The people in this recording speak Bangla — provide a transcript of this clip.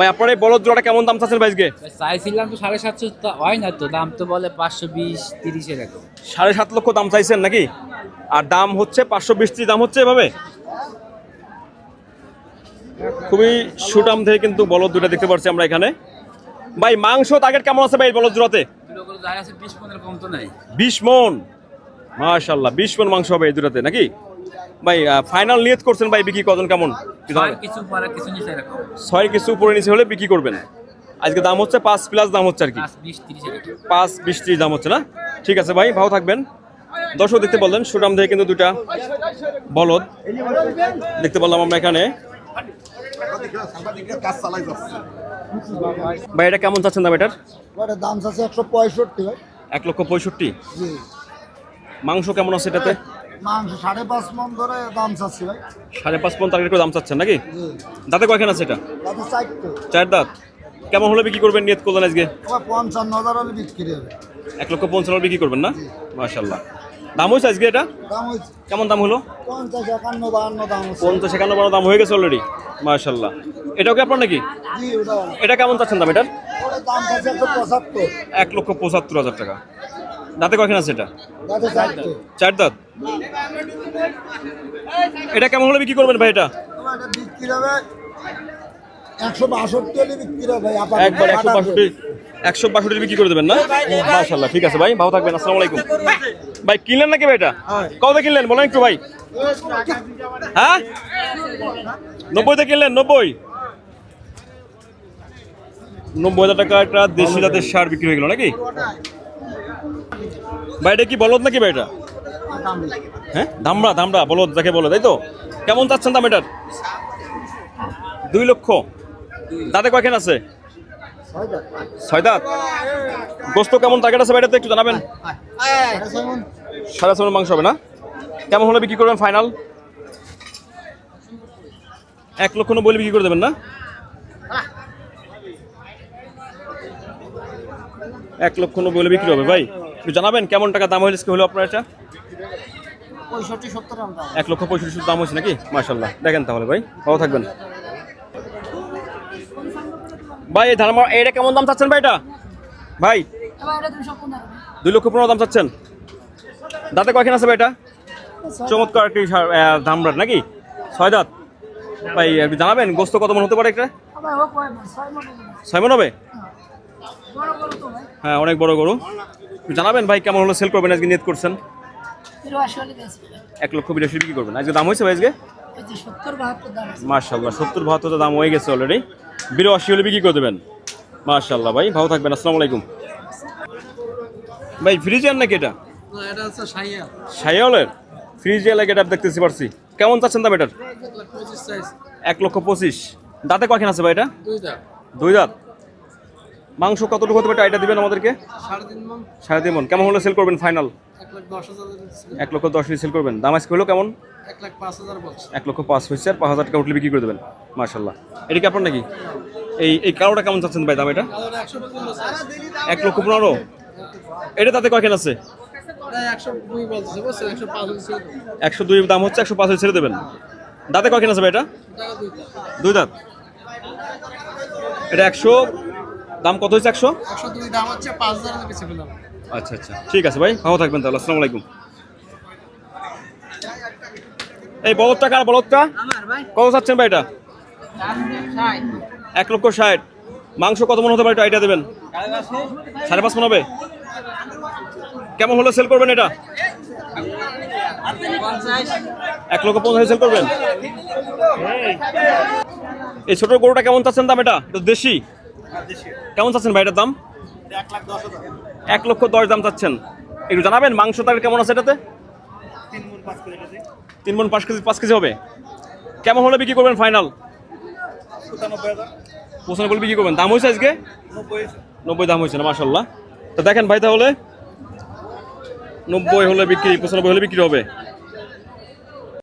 ভাই আপনার এই বলদ জোড়াটা কেমন দাম চাচ্ছেন ভাই আজকে? চাইছিলাম তো সাড়ে সাতশো হয় না তো দাম তো বলে পাঁচশো বিশ তিরিশ এরকম। সাড়ে সাত লক্ষ দাম চাইছেন নাকি? আর দাম হচ্ছে পাঁচশো বিশ দাম হচ্ছে এভাবে? খুবই সুটাম থেকে কিন্তু বলদ দুটা দেখতে পাচ্ছি আমরা এখানে। ভাই মাংস টার্গেট কেমন আছে ভাই বলদ জোড়াতে? বিশ মন। মাশাল্লাহ বিশ মন মাংস হবে এই দুটাতে নাকি? ভাই ফাইনাল নিয়ত করছেন ভাই বিক্রি কজন কেমন? কি কিছু পরে নিচে ছয় কিছু উপরে নিচে হলে বিক্রি করবেন। আজকে দাম হচ্ছে পাঁচ প্লাস দাম হচ্ছে আর কি। পাঁচ বিশ তিরিশ দাম হচ্ছে না? ঠিক আছে ভাই ভালো থাকবেন। দর্শক দেখতে বললেন সুরাম থেকে কিন্তু দুটা বলদ। দেখতে পারলাম আমরা এখানে। ভাই এটা কেমন চাচ্ছেন দাম এটার? দাম আছে একশো পঁয়ষট্টি ভাই। এক লক্ষ পঁয়ষট্টি। মাংস কেমন আছে এটাতে? মাংস সাড়ে পাঁচ মন ধরে দাম চাচ্ছি ভাই। সাড়ে পাঁচ পন টার্গেট করে দাম চাচ্ছেন নাকি? দাঁতে কয়খান আছে এটা? চারটে। চার দাঁত। কেমন হলে বিক্রি করবেন নিয়ত করলেন আজকে? পঞ্চান্ন হাজার হলে বিক্রি হবে। এক লক্ষ পঞ্চান্ন বিক্রি করবেন না? মাশাল্লাহ দাম হয়েছে আজকে এটা? দাম হয়েছে। কেমন দাম হলো? পঞ্চাশ একান্ন বাহান্ন দাম পঞ্চাশ একান্ন বারো দাম হয়ে গেছে অলরেডি মাশাল্লাহ এটাও কি আপনার নাকি? এটা কেমন চাচ্ছেন দাম এটার? দাম চাচ্ছে পঁচাত্তর। এক লক্ষ পঁচাত্তর হাজার টাকা। দাঁতে কয়খান আছে এটা? চার দাঁত? এটা কেমন হলে বিক্রি করবেন ভাই এটা। একবার একশো বাষট্টি একশো বাষট্টি বিক্রি করে দেবেন না? মাশাল্লাহ ঠিক আছে ভাই ভালো থাকবেন আসসালামু আলাইকুম। ভাই কিনলেন নাকি ভাই এটা? কত কিনলেন? বলেন একটু ভাই। হ্যাঁ? নব্বইতে কিনলেন নব্বই? নব্বই হাজার টাকা একটা দেশি জাতের সার বিক্রি হয়ে গেল নাকি? এটা কি বলদ নাকি ভাই এটা হ্যাঁ? ধামড়া ধামড়া, বলদ যাকে বলে, তাই তো? কেমন চাচ্ছেন দাম এটার? দুই লক্ষ। দাঁতে কয়খান আছে? ছয় দাঁত। গোস্ত কেমন? টার্গেট আছে বাইরেতে একটু জানাবেন। সাড়ে ছয় মাংস হবে না? কেমন হলে বিক্রি করবেন ফাইনাল এক লক্ষ নব্বই বিক্রি করে দেবেন না? এক লক্ষ নব্বই বিক্রি হবে, ভাই। একটু জানাবেন কেমন টাকা দাম হয়েছে হলো আপনার এটা? পঁয়ষট্টি সত্তর এক লক্ষ পঁয়ষট্টি দাম হয়েছে নাকি? মার্শাল্লাহ দেখেন তাহলে ভাই ভালো থাকবেন। ভাই এই ধারমা এটা কেমন দাম চাচ্ছেন ভাই এটা? ভাই দুই লক্ষ পনেরো দাম চাচ্ছেন। দাঁতে কয়খান আছে ভাই এটা? চমৎকার একটি ধামরাট নাকি? ছয় দাঁত। ভাই একটু জানাবেন গোস্ত কত মন হতে পারে একটা? ছয় মন হবে? হ্যাঁ অনেক বড় গরু। জানাবেন ভাই কেমন হলো সেল করবেন আজকে নিয়ত করছেন? এক লক্ষ বিরাশি বিক্রি করবেন। আজকে দাম হয়েছে ভাই আজকে? মার্শাল্লাহ সত্তর বাহাত্তর দাম হয়ে গেছে অলরেডি বিরাশি হলে বিক্রি করে দেবেন। মার্শাল্লাহ ভাই ভালো থাকবেন আসসালামু আলাইকুম। ভাই ফ্রিজিয়ান নাকি এটা? এটা হচ্ছে সাইয়া। সাইওয়ালের ফ্রিজিয়া লাগে এটা দেখতেছি পারছি। কেমন চাচ্ছেন দাম এটার? এক লক্ষ পঁচিশ দাঁতে কয়খান আছে ভাই এটা? দুই দাঁত। মাংস কতটুকু হতে পারে এটা দিবেন আমাদেরকে? সাড়ে তিন মন মন কেমন হলে সেল করবেন ফাইনাল এক লক্ষ দশ সেল করবেন। দাম আজকে হলো কেমন? এক লক্ষ পাঁচ হয়েছে আর পাঁচ হাজার টাকা উঠলে বিক্রি করে দেবেন। মার্শাল্লাহ এটা কি আপনার নাকি? এই এই কালোটা কেমন চাচ্ছেন ভাই দাম এটা? এক লক্ষ পনেরো। এটা তাতে কয়খান আছে? একশো দুই দাম হচ্ছে, একশো পাঁচ ছেড়ে দেবেন। দাঁতে কয়খান আছে ভাই এটা? দুই দাঁত। এটা একশো দাম কত হয়েছে একশো? একশো দুই দাম হচ্ছে পাঁচ হাজার বেশি পেলাম আচ্ছা আচ্ছা। ঠিক আছে ভাই ভালো থাকবেন তাহলে আসসালামু আলাইকুম। এই বলদটা কার বলদটা? কত চাচ্ছেন ভাই এটা? এক লক্ষ ষাট। মাংস কত মন হতে পারে আইডিয়া দেবেন? সাড়ে পাঁচ মন হবে? কেমন হলে সেল করবেন এটা? এক লক্ষ পঞ্চাশ সেল করবেন? এই ছোট গরুটা কেমন চাচ্ছেন দাম এটা? এটা দেশি? কেমন চাচ্ছেন ভাইটার দাম? এক লক্ষ দশ দাম চাচ্ছেন। একটু জানাবেন, মাংস তার কেমন আছে এটাতে? তিন মন পাঁচ কেজি পাঁচ কেজি হবে। কেমন হলে বিক্রি করবেন ফাইনাল? পঁচানব্বই বিক্রি করবেন। দাম হয়েছে আজকে? নব্বই দাম হয়েছে না মাসাল্লাহ তো দেখেন ভাই তাহলে, নব্বই হলে বিক্রি, পঁচানব্বই হলে বিক্রি হবে।